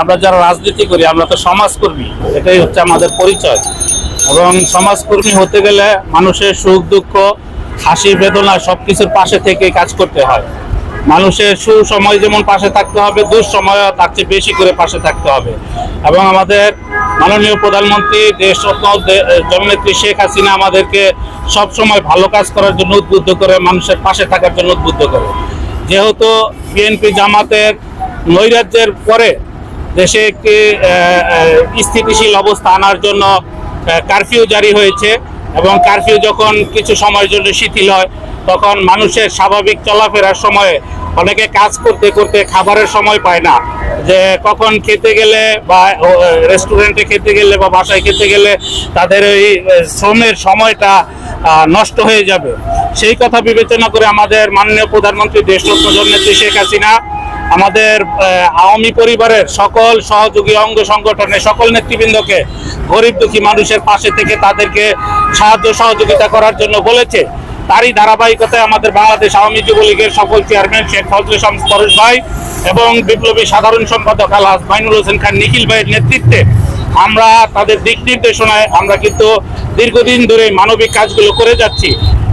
আমরা যারা রাজনীতি করি, আমরা তো সমাজকর্মী, এটাই হচ্ছে আমাদের পরিচয়। এবং সমাজকর্মী হতে গেলে মানুষের সুখ, দুঃখ, হাসি, বেদনা সবকিছুর পাশে থেকে কাজ করতে হয়। মানুষের সুসময় যেমন পাশে থাকতে হবে, দুঃসময় তার চেয়ে বেশি করে পাশে থাকতে হবে। এবং আমাদের মাননীয় প্রধানমন্ত্রী, দেশরত্ন জননেত্রী শেখ হাসিনা আমাদেরকে সব সময় ভালো কাজ করার জন্য উদ্বুদ্ধ করে, মানুষের পাশে থাকার জন্য উদ্বুদ্ধ করে। যেহেতু বিএনপি জামাতের নৈরাজ্যের পরে দেশে একটি স্থিতিশীল অবস্থা আনার জন্য কারফিউ জারি হয়েছে এবং কারফিউ যখন কিছু সময়ের জন্য শিথিল হয়, তখন মানুষের স্বাভাবিক চলাফেরার সময়ে অনেকে কাজ করতে করতে খাবারের সময় পায় না। যে কখন খেতে গেলে বা রেস্টুরেন্টে খেতে গেলে বা বাসায় খেতে গেলে তাদের ওই শ্রমের সময়টা নষ্ট হয়ে যাবে। সেই কথা বিবেচনা করে আমাদের মাননীয় প্রধানমন্ত্রী দেশরত্ন জননেত্রী শেখ হাসিনা আমাদের আওয়ামী পরিবারের সকল সহযোগী অঙ্গ সংগঠনের সকল নেতৃবৃন্দকে গরিব দুঃখী মানুষের পাশে থেকে তাদেরকে সাহায্য সহযোগিতা করার জন্য বলেছে। তারই ধারাবাহিকতায় আমাদের বাংলাদেশ আওয়ামী যুবলীগের সকল চেয়ারম্যান শেখ ফজলে পরেশ ভাই এবং বিপ্লবী সাধারণ সম্পাদক আলহাজ মাইনুল হোসেন খান নিখিল ভাইয়ের নেতৃত্বে আমরা তাদের দিক নির্দেশনায় আমরা কিন্তু দীর্ঘদিন ধরে মানবিক কাজগুলো করে যাচ্ছি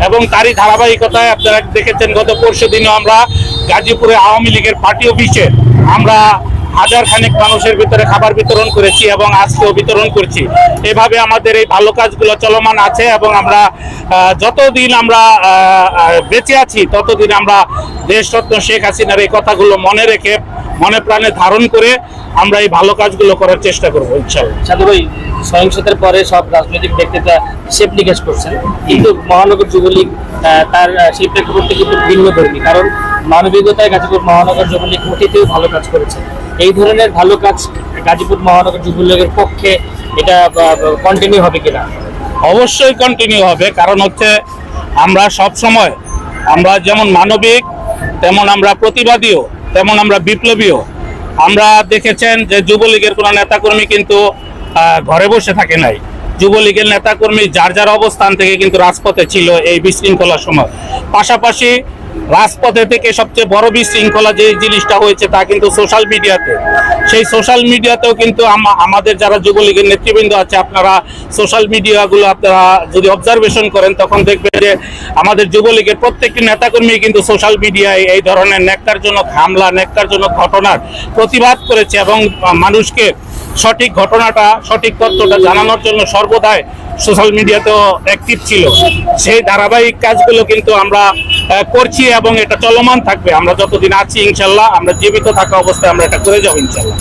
এবং তারই ধারাবাহিকতায় আপনারা দেখেছেন, গত পরশু দিনও আমরা গাজীপুরে আওয়ামী লীগের পার্টি অফিসে আমরা হাজার খানেক মানুষের ভিতরে খাবার বিতরণ করেছি এবং আজকেও বিতরণ করছি। এভাবে আমাদের এই ভালো কাজগুলো চলমান আছে এবং আমরা যতদিন আমরা বেঁচে আছি, ততদিন আমরা দেশরত্ন শেখ হাসিনার এই কথাগুলো মনে রেখে মনে প্রাণে ধারণ করে আমরা এই ভালো কাজগুলো করার চেষ্টা করব সাধু ভাই সহিংসতার পরে সব রাজনৈতিক ব্যক্তিরা হিসেব নিকাশ করছেন। কিন্তু মহানগর যুবলীগ তার সেই প্রেক্ষাপটে কিন্তু ভিন্ন ধর্মী কারণ মানবিকতায় গাজীপুর মহানগর যুবলীগ অতীতেও ভালো কাজ করেছে। এই ধরনের ভালো কাজ গাজীপুর মহানগর যুবলীগের পক্ষে এটা কন্টিনিউ হবে কিনা? অবশ্যই কন্টিনিউ হবে কারণ হচ্ছে আমরা সব সময় আমরা যেমন মানবিক তেমন আমরা প্রতিবাদীও। তেমন আমরা বিপ্লবীও, আমরা দেখেছেন যে যুবলীগের কোনো নেতাকর্মী কিন্তু ঘরে বসে থাকে নাই। যুবলীগের নেতাকর্মী যার যার অবস্থান থেকে কিন্তু রাজপথে ছিল এই বিশৃঙ্খলার সময়। পাশাপাশি রাজপথে থেকে সবচেয়ে বড় বিশৃঙ্খলা যে জিনিসটা হয়েছে তা কিন্তু সোশ্যাল মিডিয়াতে। সেই সোশ্যাল মিডিয়াতেও কিন্তু আমাদের যারা যুবলীগের নেতৃবৃন্দ আছে, আপনারা সোশ্যাল মিডিয়াগুলো আপনারা যদি অবজারভেশন করেন, তখন দেখবেন যে আমাদের যুবলীগের প্রত্যেকটি নেতাকর্মী কিন্তু সোশ্যাল মিডিয়ায় এই ধরনের ন্যাক্কারজনক হামলা, ন্যাক্কারজনক ঘটনার প্রতিবাদ করেছে এবং মানুষকে সঠিক ঘটনাটা, সঠিক তথ্যটা জানানোর জন্য সর্বদাই সোশ্যাল মিডিয়াতেও অ্যাক্টিভ ছিল। সেই ধারাবাহিক কাজগুলো কিন্তু আমরা করছি এবং এটা চলমান থাকবে। আমরা যতদিন আছি, ইনশাল্লাহ আমরা জীবিত থাকা অবস্থায় আমরা এটা করে যাব, ইনশাল্লাহ।